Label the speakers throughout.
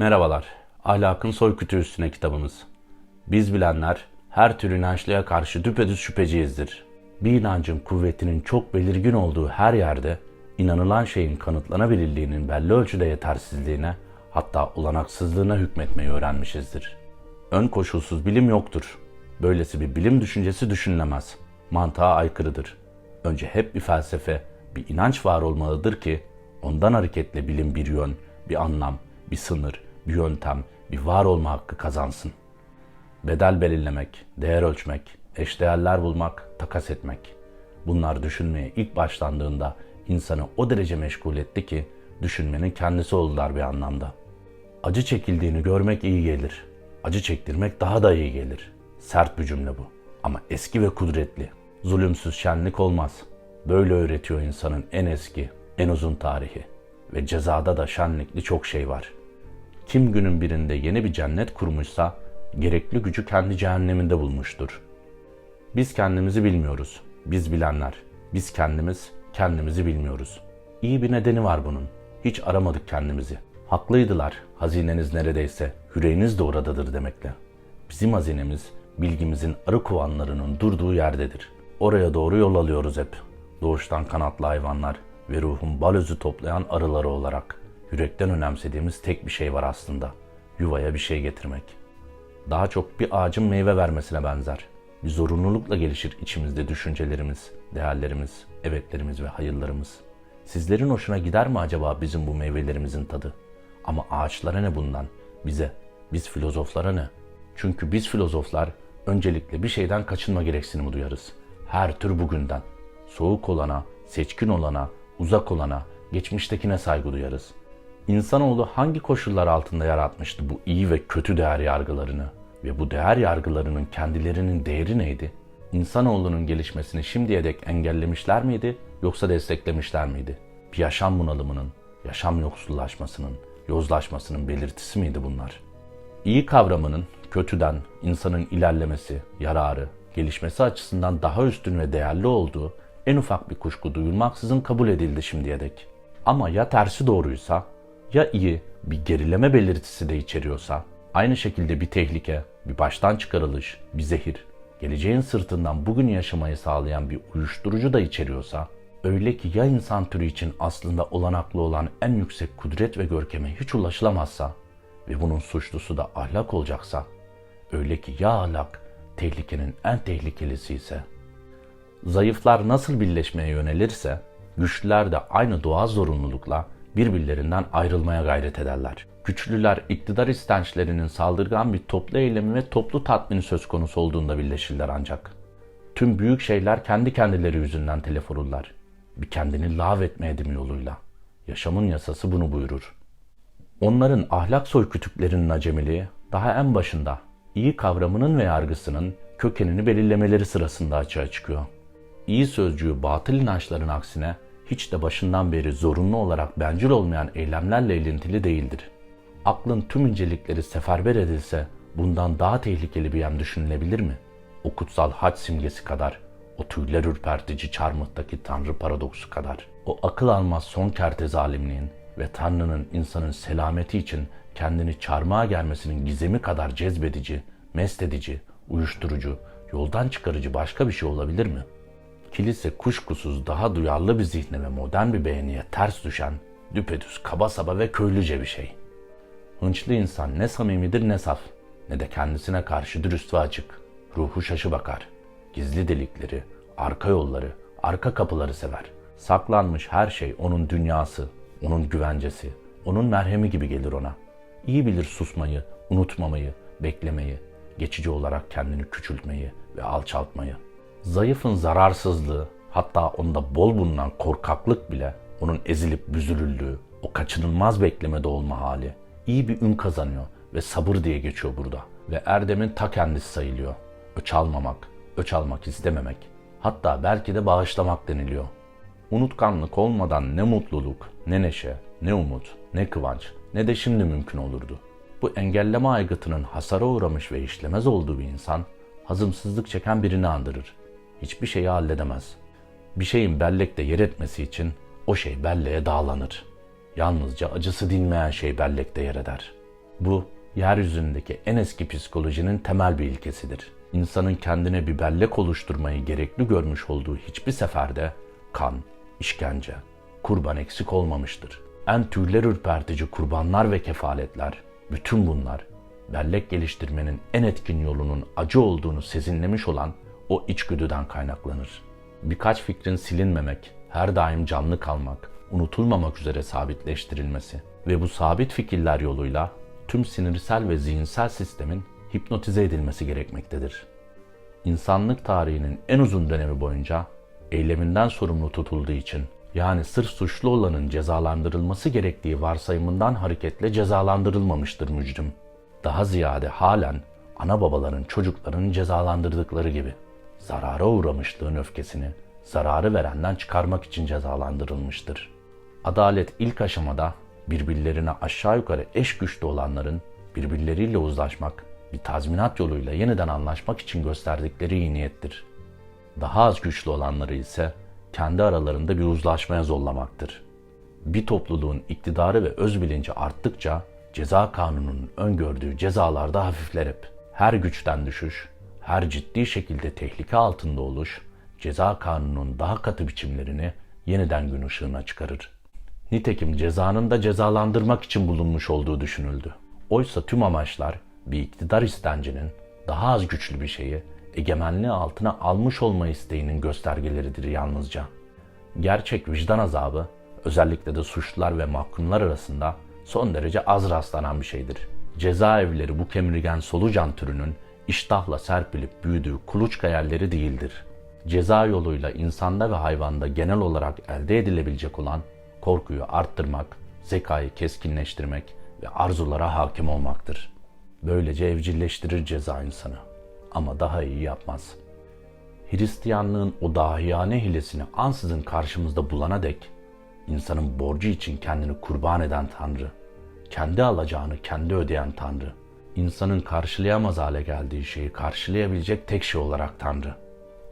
Speaker 1: Merhabalar. Ahlakın soy kütüğü üstüne kitabımız. Biz bilenler her tür inançlıya karşı düpedüz şüpheciyizdir. Bir inancın kuvvetinin çok belirgin olduğu her yerde inanılan şeyin kanıtlanabilirliğinin belli ölçüde yetersizliğine hatta olanaksızlığına hükmetmeyi öğrenmişizdir. Ön koşulsuz bilim yoktur. Böylesi bir bilim düşüncesi düşünülemez. Mantığa aykırıdır. Önce hep bir felsefe, bir inanç var olmalıdır ki ondan hareketle bilim bir yön, bir anlam, bir sınır, bir yöntem, bir var olma hakkı kazansın. Bedel belirlemek, değer ölçmek, eşdeğerler bulmak, takas etmek. Bunlar düşünmeye ilk başlandığında insanı o derece meşgul etti ki düşünmenin kendisi oldular bir anlamda. Acı çekildiğini görmek iyi gelir. Acı çektirmek daha da iyi gelir. Sert bir cümle bu. Ama eski ve kudretli. Zulümsüz şenlik olmaz. Böyle öğretiyor insanın en eski, en uzun tarihi. Ve cezada da şenlikli çok şey var. Kim günün birinde yeni bir cennet kurmuşsa gerekli gücü kendi cehenneminde bulmuştur. Biz kendimizi bilmiyoruz. Biz bilenler. Biz kendimiz kendimizi bilmiyoruz. İyi bir nedeni var bunun. Hiç aramadık kendimizi. Haklıydılar. Hazineniz neredeyse. Yüreğiniz de oradadır demekle. Bizim hazinemiz bilgimizin arı kovanlarının durduğu yerdedir. Oraya doğru yol alıyoruz hep. Doğuştan kanatlı hayvanlar ve ruhun bal özü toplayan arıları olarak. Yürekten önemsediğimiz tek bir şey var aslında. Yuvaya bir şey getirmek. Daha çok bir ağacın meyve vermesine benzer. Bir zorunlulukla gelişir içimizde düşüncelerimiz, değerlerimiz, evetlerimiz ve hayırlarımız. Sizlerin hoşuna gider mi acaba bizim bu meyvelerimizin tadı? Ama ağaçlara ne bundan? Bize, biz filozoflara ne? Çünkü biz filozoflar öncelikle bir şeyden kaçınma gereksinimi duyarız. Her tür bugünden. Soğuk olana, seçkin olana, uzak olana, geçmiştekine saygı duyarız. İnsanoğlu hangi koşullar altında yaratmıştı bu iyi ve kötü değer yargılarını? Ve bu değer yargılarının kendilerinin değeri neydi? İnsanoğlunun gelişmesini şimdiye dek engellemişler miydi yoksa desteklemişler miydi? Bir yaşam bunalımının, yaşam yoksullaşmasının, yozlaşmasının belirtisi miydi bunlar? İyi kavramının kötüden insanın ilerlemesi, yararı, gelişmesi açısından daha üstün ve değerli olduğu en ufak bir kuşku duyulmaksızın kabul edildi şimdiye dek. Ama ya tersi doğruysa, ya iyi bir gerileme belirtisi de içeriyorsa, aynı şekilde bir tehlike, bir baştan çıkarılış, bir zehir, geleceğin sırtından bugün yaşamayı sağlayan bir uyuşturucu da içeriyorsa, öyle ki ya insan türü için aslında olanaklı olan en yüksek kudret ve görkeme hiç ulaşılamazsa ve bunun suçlusu da ahlak olacaksa, öyle ki ya ahlak tehlikenin en tehlikelisi ise, zayıflar nasıl birleşmeye yönelirse, güçlüler de aynı doğal zorunlulukla birbirlerinden ayrılmaya gayret ederler. Güçlüler iktidar istençlerinin saldırgan bir toplu eylemi ve toplu tatmini söz konusu olduğunda birleşirler ancak. Tüm büyük şeyler kendi kendileri yüzünden telef olurlar. Bir kendini lav etme edimi yoluyla. Yaşamın yasası bunu buyurur. Onların ahlak soykütüklerinin acemiliği daha en başında iyi kavramının ve yargısının kökenini belirlemeleri sırasında açığa çıkıyor. İyi sözcüğü batıl inançların aksine hiç de başından beri zorunlu olarak bencil olmayan eylemlerle ilintili değildir. Aklın tüm incelikleri seferber edilse bundan daha tehlikeli bir yem düşünülebilir mi? O kutsal haç simgesi kadar, o tüyler ürpertici çarmıhtaki tanrı paradoksu kadar, o akıl almaz son kerte zalimliğin ve Tanrı'nın insanın selameti için kendini çarmıha gelmesinin gizemi kadar cezbedici, mest edici, uyuşturucu, yoldan çıkarıcı başka bir şey olabilir mi?'' Kilise kuşkusuz daha duyarlı bir zihne ve modern bir beğeniye ters düşen, düpedüz kaba saba ve köylüce bir şey. Hınçlı insan ne samimidir ne saf, ne de kendisine karşı dürüst ve açık. Ruhu şaşı bakar. Gizli delikleri, arka yolları, arka kapıları sever. Saklanmış her şey onun dünyası, onun güvencesi, onun merhemi gibi gelir ona. İyi bilir susmayı, unutmamayı, beklemeyi, geçici olarak kendini küçültmeyi ve alçaltmayı.'' Zayıfın zararsızlığı, hatta onda bol bulunan korkaklık bile onun ezilip büzülüldüğü, o kaçınılmaz beklemede olma hali iyi bir ün kazanıyor ve sabır diye geçiyor burada. Ve Erdem'in ta kendisi sayılıyor. Öç almamak, öç almak istememek, hatta belki de bağışlamak deniliyor. Unutkanlık olmadan ne mutluluk, ne neşe, ne umut, ne kıvanç, ne de şimdi mümkün olurdu. Bu engelleme aygıtının hasara uğramış ve işlemez olduğu bir insan, hazımsızlık çeken birini andırır hiçbir şeyi halledemez. Bir şeyin bellekte yer etmesi için o şey belleğe dağlanır. Yalnızca acısı dinmeyen şey bellekte yer eder. Bu, yeryüzündeki en eski psikolojinin temel bir ilkesidir. İnsanın kendine bir bellek oluşturmayı gerekli görmüş olduğu hiçbir seferde kan, işkence, kurban eksik olmamıştır. En tüyler ürpertici kurbanlar ve kefaletler, bütün bunlar bellek geliştirmenin en etkin yolunun acı olduğunu sezinlemiş olan o içgüdüden kaynaklanır. Birkaç fikrin silinmemek, her daim canlı kalmak, unutulmamak üzere sabitleştirilmesi ve bu sabit fikirler yoluyla tüm sinirsel ve zihinsel sistemin hipnotize edilmesi gerekmektedir. İnsanlık tarihinin en uzun dönemi boyunca eyleminden sorumlu tutulduğu için yani sırf suçlu olanın cezalandırılması gerektiği varsayımından hareketle cezalandırılmamıştır mücrim. Daha ziyade halen ana babaların çocuklarını cezalandırdıkları gibi zarara uğramışlığın öfkesini zararı verenden çıkarmak için cezalandırılmıştır. Adalet ilk aşamada birbirlerine aşağı yukarı eş güçlü olanların birbirleriyle uzlaşmak, bir tazminat yoluyla yeniden anlaşmak için gösterdikleri iyi niyettir. Daha az güçlü olanları ise kendi aralarında bir uzlaşmaya zorlamaktır. Bir topluluğun iktidarı ve öz bilinci arttıkça ceza kanununun öngördüğü cezalar da hafifler. Her güçten düşüş, her ciddi şekilde tehlike altında oluş, ceza kanununun daha katı biçimlerini yeniden gün ışığına çıkarır. Nitekim cezanın da cezalandırmak için bulunmuş olduğu düşünüldü. Oysa tüm amaçlar bir iktidar istencinin daha az güçlü bir şeyi egemenliği altına almış olma isteğinin göstergeleridir yalnızca. Gerçek vicdan azabı özellikle de suçlular ve mahkumlar arasında son derece az rastlanan bir şeydir. Cezaevleri bu kemirgen solucan türünün iştahla serpilip büyüdüğü kuluçka yerleri değildir. Ceza yoluyla insanda ve hayvanda genel olarak elde edilebilecek olan korkuyu arttırmak, zekayı keskinleştirmek ve arzulara hakim olmaktır. Böylece evcilleştirir ceza insanı ama daha iyi yapmaz. Hristiyanlığın o dahiyane hilesini ansızın karşımızda bulana dek insanın borcu için kendini kurban eden Tanrı, kendi alacağını kendi ödeyen Tanrı, insanın karşılayamaz hale geldiği şeyi karşılayabilecek tek şey olarak Tanrı,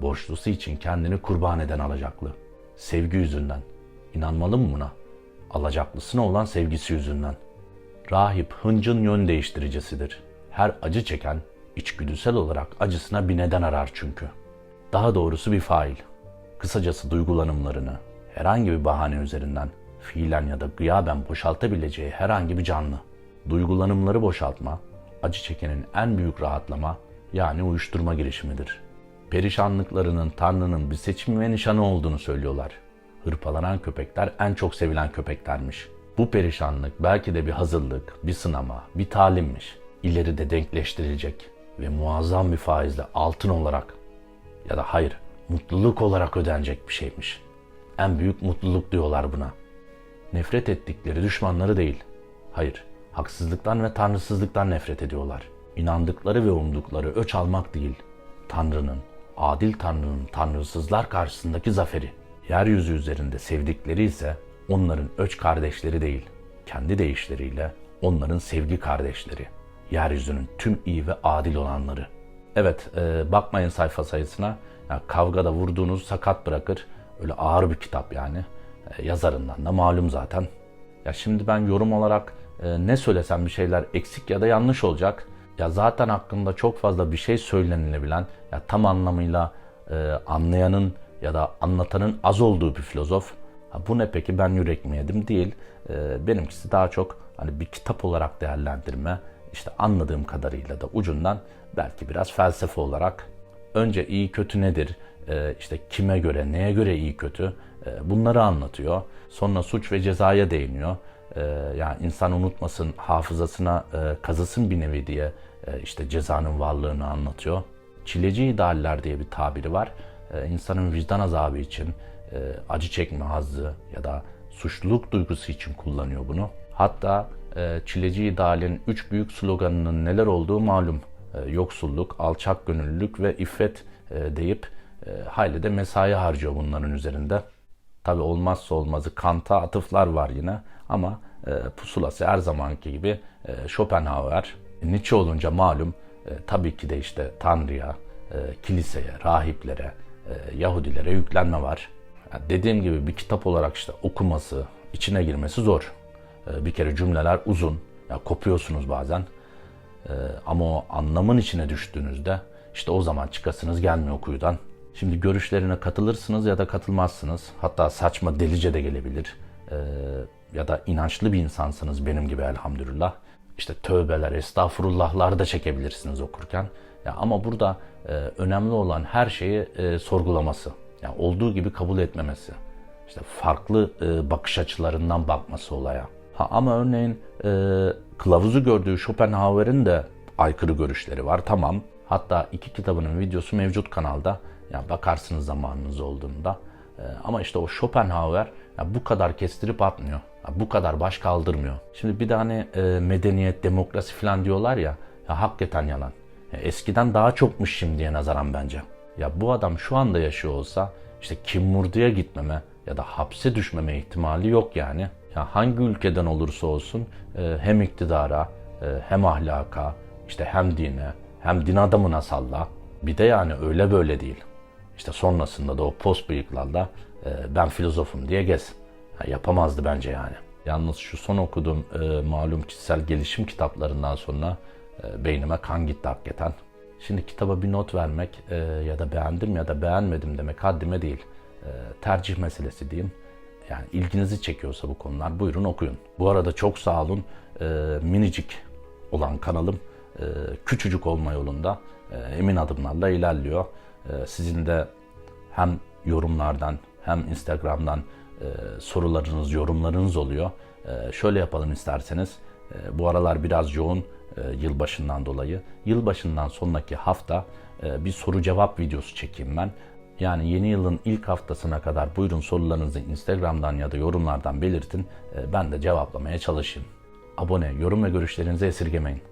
Speaker 1: borçlusu için kendini kurban eden alacaklı, sevgi yüzünden. İnanmalı mı buna? Alacaklısına olan sevgisi yüzünden. Rahip hıncın yön değiştiricisidir. Her acı çeken içgüdüsel olarak acısına bir neden arar çünkü. Daha doğrusu bir fail. Kısacası duygulanımlarını herhangi bir bahane üzerinden fiilen ya da gıyaben boşaltabileceği herhangi bir canlı. Duygulanımları boşaltma, acı çekenin en büyük rahatlama yani uyuşturma girişimidir. Perişanlıklarının Tanrı'nın bir seçim ve nişanı olduğunu söylüyorlar. Hırpalanan köpekler en çok sevilen köpeklermiş. Bu perişanlık belki de bir hazırlık, bir sınama, bir talimmiş. İleride denkleştirilecek ve muazzam bir faizle altın olarak ya da hayır mutluluk olarak ödenecek bir şeymiş. En büyük mutluluk diyorlar buna. Nefret ettikleri düşmanları değil. Hayır, haksızlıktan ve tanrısızlıktan nefret ediyorlar. İnandıkları ve umdukları öç almak değil, Tanrı'nın, adil Tanrı'nın tanrısızlar karşısındaki zaferi. Yeryüzü üzerinde sevdikleri ise onların öç kardeşleri değil, kendi deyişleriyle onların sevgi kardeşleri. Yeryüzünün tüm iyi ve adil olanları. Evet, e, bakmayın sayfa sayısına. Ya, kavgada vurduğunuz sakat bırakır. Öyle ağır bir kitap yani. E, yazarından da malum zaten. Ya şimdi ben yorum olarak e, ne söylesem bir şeyler eksik ya da yanlış olacak. Ya zaten hakkında çok fazla bir şey söylenilebilen, ya tam anlamıyla e, anlayanın ya da anlatanın az olduğu bir filozof. Ha, bu ne peki ben yürek mi yedim değil. E, benimkisi daha çok hani bir kitap olarak değerlendirme. İşte anladığım kadarıyla da ucundan belki biraz felsefe olarak önce iyi kötü nedir? E, işte kime göre, neye göre iyi kötü? Bunları anlatıyor. Sonra suç ve cezaya değiniyor. E, yani insan unutmasın, hafızasına e, kazısın bir nevi diye e, işte cezanın varlığını anlatıyor. Çileci idealler diye bir tabiri var. E, insanın vicdan azabı için, e, acı çekme hazzı ya da suçluluk duygusu için kullanıyor bunu. Hatta e, Çileci idealin üç büyük sloganının neler olduğu malum. E, yoksulluk, alçak gönüllülük ve iffet e, deyip e, hayli de mesai harcıyor bunların üzerinde. Tabi olmazsa olmazı Kant'a atıflar var yine ama e, pusulası her zamanki gibi e, Schopenhauer. Nietzsche olunca malum e, tabii ki de işte Tanrı'ya, e, kiliseye, rahiplere, e, Yahudilere yüklenme var. Yani dediğim gibi bir kitap olarak işte okuması, içine girmesi zor. E, bir kere cümleler uzun. Ya kopuyorsunuz bazen. Ee, ama o anlamın içine düştüğünüzde işte o zaman çıkasınız gelmiyor kuyudan. Şimdi görüşlerine katılırsınız ya da katılmazsınız. Hatta saçma delice de gelebilir. Ee, ya da inançlı bir insansınız benim gibi elhamdülillah. İşte tövbeler, estağfurullahlar da çekebilirsiniz okurken. Ya ama burada e, önemli olan her şeyi e, sorgulaması. Yani olduğu gibi kabul etmemesi. İşte farklı e, bakış açılarından bakması olaya. Ha, ama örneğin e, kılavuzu gördüğü Schopenhauer'in de aykırı görüşleri var. Tamam. Hatta iki kitabının videosu mevcut kanalda. Yani bakarsınız zamanınız olduğunda. E, ama işte o Schopenhauer ya bu kadar kestirip atmıyor. Ya bu kadar baş kaldırmıyor. Şimdi bir de hani e, medeniyet, demokrasi falan diyorlar ya. Ya hakikaten yalan. Ya eskiden daha çokmuş şimdiye nazaran bence. Ya bu adam şu anda yaşıyor olsa işte Kim Murdu'ya gitmeme ya da hapse düşmeme ihtimali yok yani. Ya hangi ülkeden olursa olsun e, hem iktidara e, hem ahlaka işte hem dine hem din adamına salla. Bir de yani öyle böyle değil. İşte sonrasında da o post bıyıklarla e, ben filozofum diye gez. Ha, yapamazdı bence yani. Yalnız şu son okuduğum e, malum kişisel gelişim kitaplarından sonra e, beynime kan gitti hakikaten. Şimdi kitaba bir not vermek e, ya da beğendim ya da beğenmedim demek haddime değil. E, tercih meselesi diyeyim. Yani ilginizi çekiyorsa bu konular buyurun okuyun. Bu arada çok sağ olun. E, minicik olan kanalım küçücük olma yolunda e, emin adımlarla ilerliyor. E, sizin de hem yorumlardan hem Instagram'dan e, sorularınız, yorumlarınız oluyor. E, şöyle yapalım isterseniz. E, bu aralar biraz yoğun e, yılbaşından dolayı. Yılbaşından sonraki hafta e, bir soru cevap videosu çekeyim ben. Yani yeni yılın ilk haftasına kadar buyurun sorularınızı Instagram'dan ya da yorumlardan belirtin. E, ben de cevaplamaya çalışayım. Abone, yorum ve görüşlerinizi esirgemeyin.